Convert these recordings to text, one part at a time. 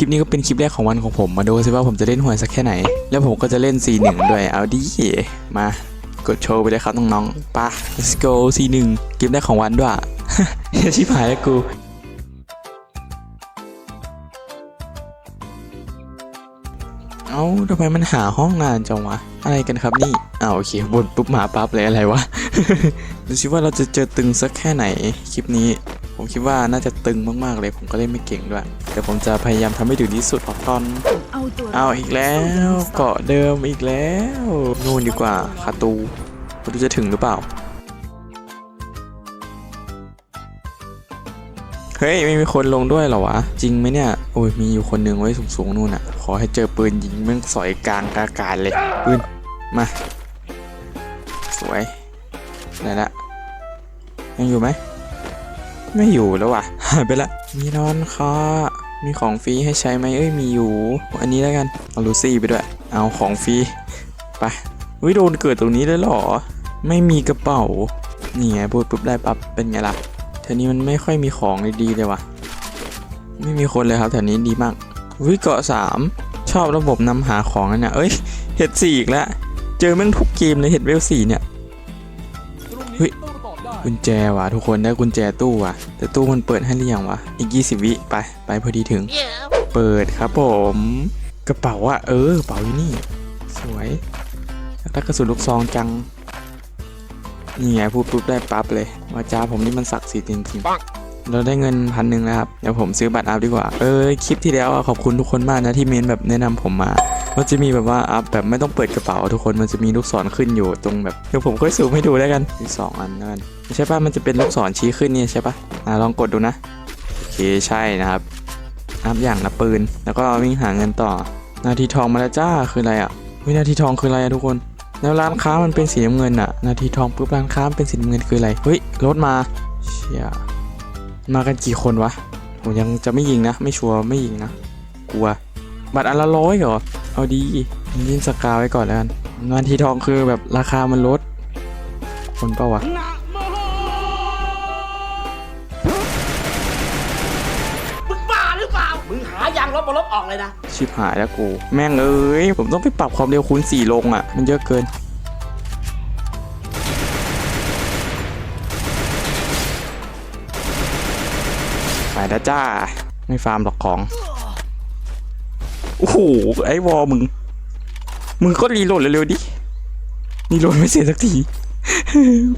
คลิปนี้ก็เป็นคลิปแรกของวันของผม มาดูสิว่าผมจะเล่นหวยสักแค่ไหน แล้วผมก็จะเล่น C1 ด้วย เอาดิ มากดโชว์ไปเลยครับน้องๆไปะ let's go C1 เกมแรกของวันด้วยชิบหายแล้วกูเอ้าทำไมมันหาห้องนานจังวะ อะไรกันครับนี่อ้าวโอเคบนปุ๊บหมาปั๊บเลยอะไรวะ ดูสิว่าเราจะเจอตึงสักแค่ไหน คลิปนี้ ผมคิดว่าน่าจะตึงมากๆเลยผมก็เล่นไม่เก่งด้วย แต่ผมจะพยายามทำให้ถึงที่สุดขอตอนเอาอีกแล้วเกาะเดิมอีกแล้วนู่นดีกว่าคาตูไม่รู้จะถึงหรือเปล่า เฮ้ยไม่มีคนลงด้วยเหรอวะ จริงไหมเนี่ยโอ้ยมีอยู่คนหนึ่งไว้สูงๆนู่นอะ ขอให้เจอปืนยิงแม่งสอยกลางอากาศเลยปืนมา สวยไหนละยังอยู่ไหม ไม่อยู่แล้วว่ะหายไปละ มีนอนคอมีของฟรีให้ใช้ไหมเอ้ยมีอยู่ อันนี้แล้วกัน เอาลูซี่ไปด้วย เอาของฟรีไปวิโดนเกิดตรงนี้เลยหรอ ไม่มีกระเป๋านี่ไงพูดปุ๊บได้ปั๊บเป็นไงล่ะแถวนี้มันไม่ค่อยมีของดีๆเลยว่ะ ไม่มีคนเลยครับแถวนี้ดีมากวิเกาะสามชอบระบบนำหาของอันเนี่ยเอ้ยเห็ดสี่อีกแล้วเจอแม่งทุกเกมเลยเห็ดเวลสี่เนี่ยเฮ้ย กุญแจว่ะทุกคนได้กุญแจตู้ว่ะแต่ตู้มันเปิดให้หรือยังวะอีก 20 วิไปไปพอดีถึง เปิดครับผม กระเป๋าอะเออกระเป๋าอยู่นี่ สวยอยากได้กระสุนลูกซองจังนี่ไงพูดปุ๊บได้ปั๊บเลยวาจาผมนี่มันศักดิ์สิทธิ์จริงๆ เราได้เงินพันหนึ่งแล้วครับเดี๋ยวผมซื้อบัตรอัพดีกว่า เออคลิปที่แล้วขอบคุณทุกคนมากนะที่เมนแบบแนะนำผมมามันจะมีแบบว่าอัพแบบไม่ต้องเปิดกระเป๋าทุกคนมันจะมีลูกศรขึ้นอยู่ตรงแบบเดี๋ยวผมค่อยซูมให้ดูแล้วกันมีสองอันแล้วกันใช่ปะมันจะเป็นลูกศรชี้ขึ้นนี่ใช่ปะอ่าลองกดดูนะโอเคใช่นะครับอัพอย่างละปืน แล้วก็วิ่งหาเงินต่อ นาทีทองมาแล้วจ้าคืออะไรอะวินาทีทองคืออะไรอะทุกคนแล้วร้านค้ามันเป็นสีน้ำเงินอะนาทีทองปุ๊บร้านค้ามันเป็นสีน้ำเงินคืออะไรเฮ้ยรถมาเชี่ย มากันกี่คนวะ ผมยังจะไม่ยิงนะ ไม่ชัวร์ไม่ยิงนะ กลัว บัตรอันละร้อยเหรอ เอาดียินสกาไว้ก่อนแล้วกันงานทีทองคือแบบราคามันลด คนเปล่าวะมึงบ้าหรือเปล่า มึงหายางลบบนลบออกเลยนะ ชิบหายแล้วกู แม่งเอ้ย ผมต้องไปปรับความเร็วคูณ4ลงอะ มันเยอะเกิน ไปแล้วจ้า ไม่ฟาร์มหรอกของ โอ้โห ไอ้วอมึง มึงก็รีโหลดเร็วๆดิรีโหลดไม่เสร็จสักที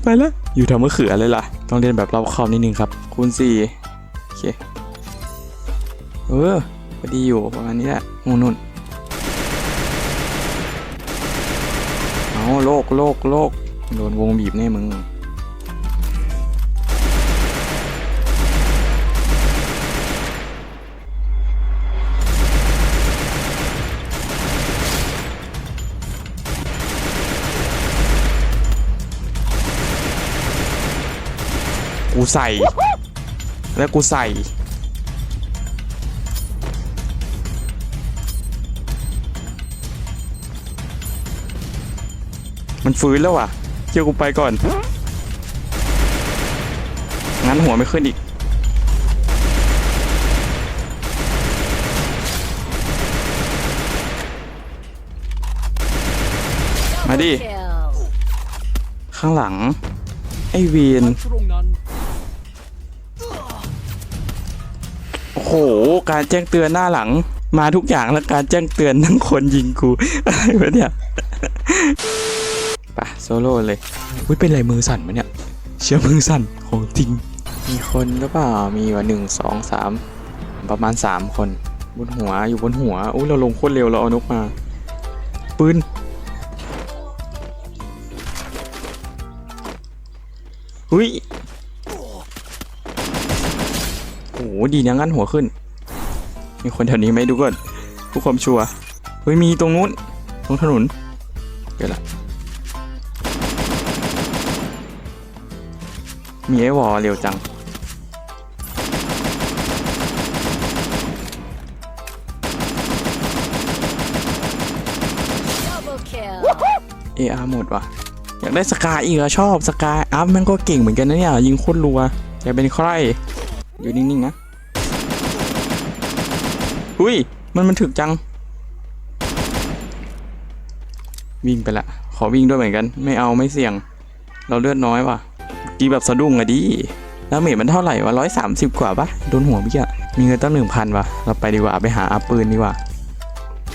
ไปแล้วอยู่ทำมะเขือเลยล่ะ ต้องเรียนแบบรอบคอบนิดนึงครับ คูณสี่โอเค เออพอดีอยู่ประมาณนี้แหละนู่นนู่นเอาโลกโลกโลกโดนวงบีบแน่มึง กูใส่ แล้วกูใส่ มันฟื้นแล้วว่ะเชื่อกูไปก่อน งั้นหัวไม่ขึ้นอีกมาดิ ข้างหลัง ไอเวีน โห การแจ้งเตือนหน้าหลัง มาทุกอย่างแล้วการแจ้งเตือนทั้งคนยิงกูอะไรวะเนี่ยไปะโซโล่เลยอุ้ยเป็นไรมือสั่นมะเนี่ย เชื่อมือสั่นของจริง มีคนหรือเปล่า มีว่าหนึ่งสองสามประมาณสามคน บนหัวอยู่บนหัวอุ้ยเราลงโคตรเร็วเราเอานกมา ปืนอุ้ยโอ้โหดีนะงั้นหัวขึ้น มีคนแถวนี้ไหมดูก่อนผู้ความชัวร์เฮ้ยมีตรงนู้น ตรงถนนเดี๋ยวละมีไอ้วอเร็วจัง เออาหมดว่ะ อยากได้สกายอีกอะชอบสกายอัพแม่งก็เก่งเหมือนกันนะเนี่ย ยิงโคตรรัวอย่าเป็นใคร อยู่นิ่งๆนะอุ้ย มันมันถึกจัง วิ่งไปละ ขอวิ่งด้วยเหมือนกัน ไม่เอาไม่เสี่ยง เราเลือดน้อยว่ะกีแบบสะดุ้งอะดิแล้วเมจมันเท่าไหร่วะร้อยสามสิบกว่าปะโดนหัวเมื่อะมีเงินตั้งหนึ่งพันวะเราไปดีกว่าไปหาอัพปืนดีกว่า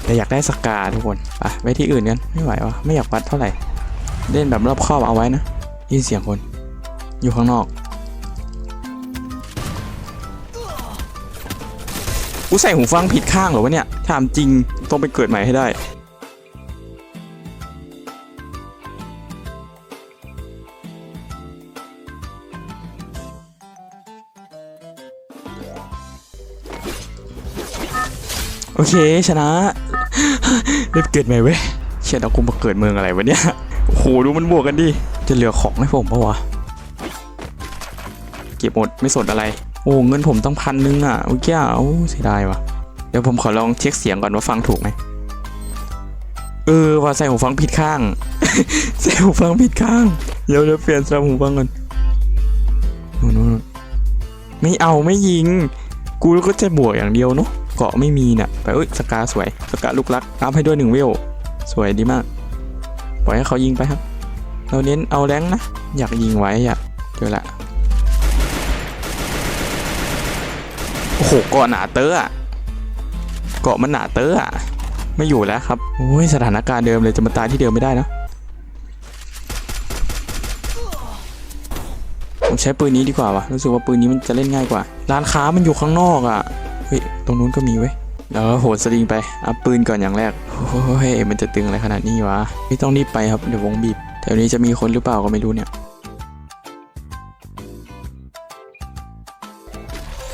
แต่อยากได้สกาทุกคนไปไปที่อื่นกันไม่ไหววะไม่อยากวัดเท่าไหร่ เล่นแบบรอบครอบเอาไว้นะยินเสียงคน อยู่ข้างนอก กูใส่หูฟังผิดข้างเหรอวะเนี่ย ถามจริง ต้องไปเกิดใหม่ให้ได้โอเคชนะได้เกิดใหม่เว้ยเชี่ยแล้วกูมาเกิดเมืองอะไรวะเนี่ยโอ้โหดูมันบวกกันดิจะเหลือของให้ผมปะวะ เก็บหมดไม่สนอะไร โอ้เงินผมต้องพันนึงอะเมื่อกี้อะโอ้เสียดายว่ะ เดี๋ยวผมขอลองเช็คเสียงก่อนว่าฟังถูกไหมเออว่าใส่หูฟังผิดข้าง ใส่หูฟังผิดข้าง เดี๋ยวเดี๋ยวเปลี่ยนสลับหูฟังก่อนนู่นนู่นไม่เอาไม่ยิง กูก็จะบวกอย่างเดียวเนาะเกาะไม่มีน่ะไปเอ้ยสกาสวยสกาลูกรักอัพให้ด้วยหนึ่งเวลสวยดีมากปล่อยให้เขายิงไปครับ เราเน้นเอาแรงนะ อยากยิงไว้อะเจอละ โอ้โหเกาะหนาเตออะเกาะมันหนาเตออะไม่อยู่แล้วครับโอ้ยสถานการณ์เดิมเลยจะมาตายที่เดิมไม่ได้นะผมใช้ปืนนี้ดีกว่าวะรู้สึกว่าปืนนี้มันจะเล่นง่ายกว่า ร้านค้ามันอยู่ข้างนอกอะเฮ้ยตรงนู้นก็มีเว้ยเดี๋ยวโหดสลิงไปอัพปืนก่อนอย่างแรกโอ้ยมันจะตึงอะไรขนาดนี้วะไม่ต้องรีบไปครับเดี๋ยววงบีบแถวนี้จะมีคนหรือเปล่าก็ไม่รู้เนี่ย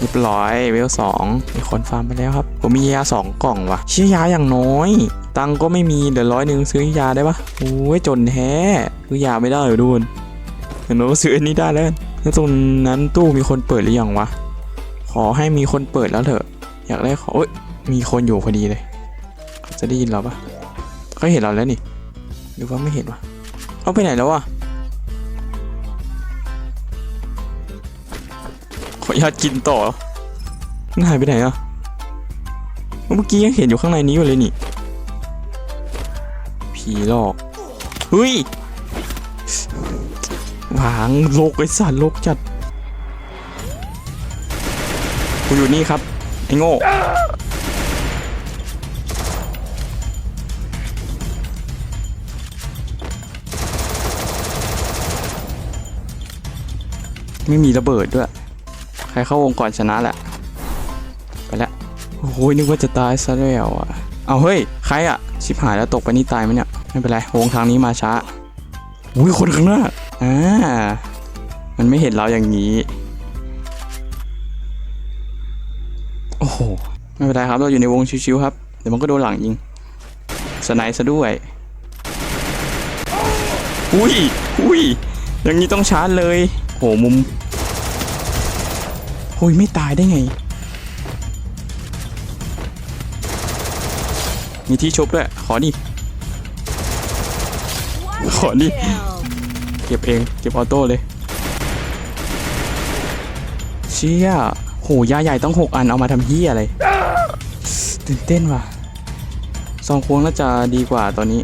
เรียบร้อยเวลสองมีคนฟาร์มไปแล้วครับ ผมมียาสองกล่องว่ะเชี่ยยาอย่างน้อย ตังก็ไม่มีเดี๋ยวร้อยหนึ่งซื้อยาได้ปะโอ้ยจนแท้ซื้อยาไม่ได้เหรอดูนเห็นว่าซื้ออันนี้ได้แล้วแล้วตรงนั้นตู้มีคนเปิดหรือยังวะขอให้มีคนเปิดแล้วเถอะ อยากได้ขอเอ้ยมีคนอยู่พอดีเลยเขาจะได้ยินเราปะเขาเห็นเราแล้วนี่ หรือว่าไม่เห็นวะเขาไปไหนแล้ววะ ออนุญาตกินต่อมันหายไปไหนอะเมื่อกี้ยังเห็นอยู่ข้างในนี้อยู่เลยนี่ ผีหลอก เฮ้ยวางโลกไอ้สัตว์โลกจัด กูอยู่นี่ครับ ไอ้โง่ไม่มีระเบิดด้วย ใครเข้าวงก่อนชนะแหละ ไปแล้วโอ้ยนึกว่าจะตายซะแล้วอะ เอาเฮ้ย ใครอะ ชิบหายแล้วตกไปนี่ตายไหมเนี่ย ไม่เป็นไร วงทางนี้มาช้า อุ้ยคนข้างหน้า อ่า มันไม่เห็นเราอย่างนี้ โอ้โห ไม่เป็นไรครับ เราอยู่ในวงชิวๆครับ เดี๋ยวมันก็โดนหลังยิง สไนด์ซะด้วย อุ้ย อุ้ย อย่างนี้ต้องชาร์จเลย โห มุม โอ้ยไม่ตายได้ไง มีที่ชุบด้วย ขอดิ ขอดิ เก็บเอง เก็บออโต้เลย เชี่ยโหยาใหญ่ต้องหกอันเอามาทำเฮียอะไรตื่นเต้นว่ะซองควงน่าจะดีกว่าตอนนี้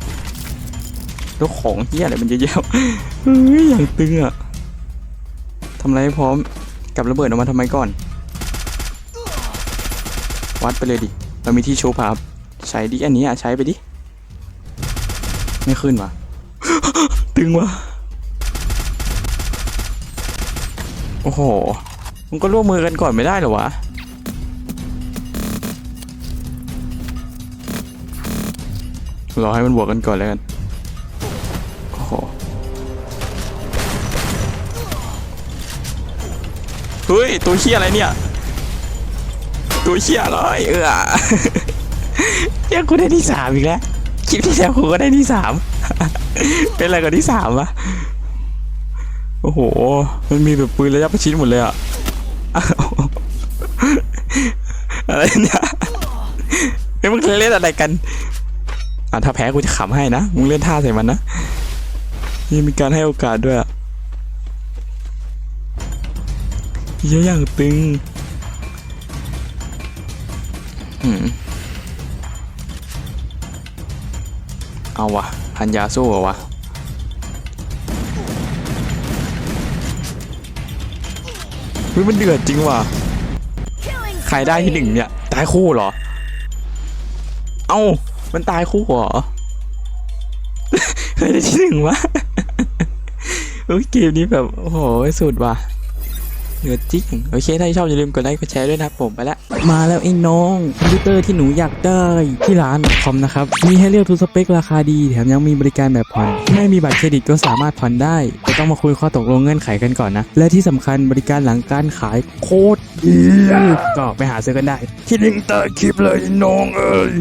แล้วของเฮียอะไรมันเยอะแยะเฮ้ยอย่างตึงอะทำอะไรให้พร้อม กับระเบิดออกมาทำไมก่อน วัดไปเลยดิ เรามีที่โชว์ครับใช้ดิอันนี้อะใช้ไปดิ ไม่ขึ้นวะตึงวะโอ้โห มันก็ร่วมมือกันก่อนไม่ได้เหรอวะรอให้มันบวกกันก่อนแล้วกัน เฮ้ย ตัวเชี่ยอะไรเนี่ย ตัวเชี่ยเลยเออเรียกูได้ที่สามอีกแล้ว คลิปที่แล้วกูก็ได้ที่สาม เป็นอะไรกับที่สามวะ โอ้โห มันมีแบบปืนระยะประชิดหมดเลยอะอะไรเนี่ยเฮ้ยมึงเล่นอะไรกัน อะถ้าแพ้กูจะขำให้นะ มึงเล่นท่าใส่มันนะนี่มีการให้โอกาสด้วย เยอะอย่างตึงเอาวะพันยาสู้เหรอวะเฮ้ยมันเดือดจริงว่ะใครได้ที่หนึ่งเนี่ย ตายคู่เหรอ เอ้า มันตายคู่เหรอใครได้ที่หนึ่งวะโอ้ยเกมนี้แบบ โอ้โห สุดว่ะ เหนือจริงโอเคถ้าชอบอย่าลืมกดไลค์กดแชร์ด้วยนะครับผมไปละมาแล้วไอ้น้องคอมพิวเตอร์ที่หนูอยากได้ที่ร้านคอมนะครับมีให้เลือกทุกสเปคราคาดีแถมยังมีบริการแบบผ่อนไม่มีบัตรเครดิตก็สามารถผ่อนได้แต่ต้องมาคุยข้อตกลงเงื่อนไขกันก่อนนะ และที่สำคัญบริการหลังการขายโคตรดีก็ไปหาซื้อกันได้ที่ลิงก์ใต้คลิปเลยน้องเอ้ย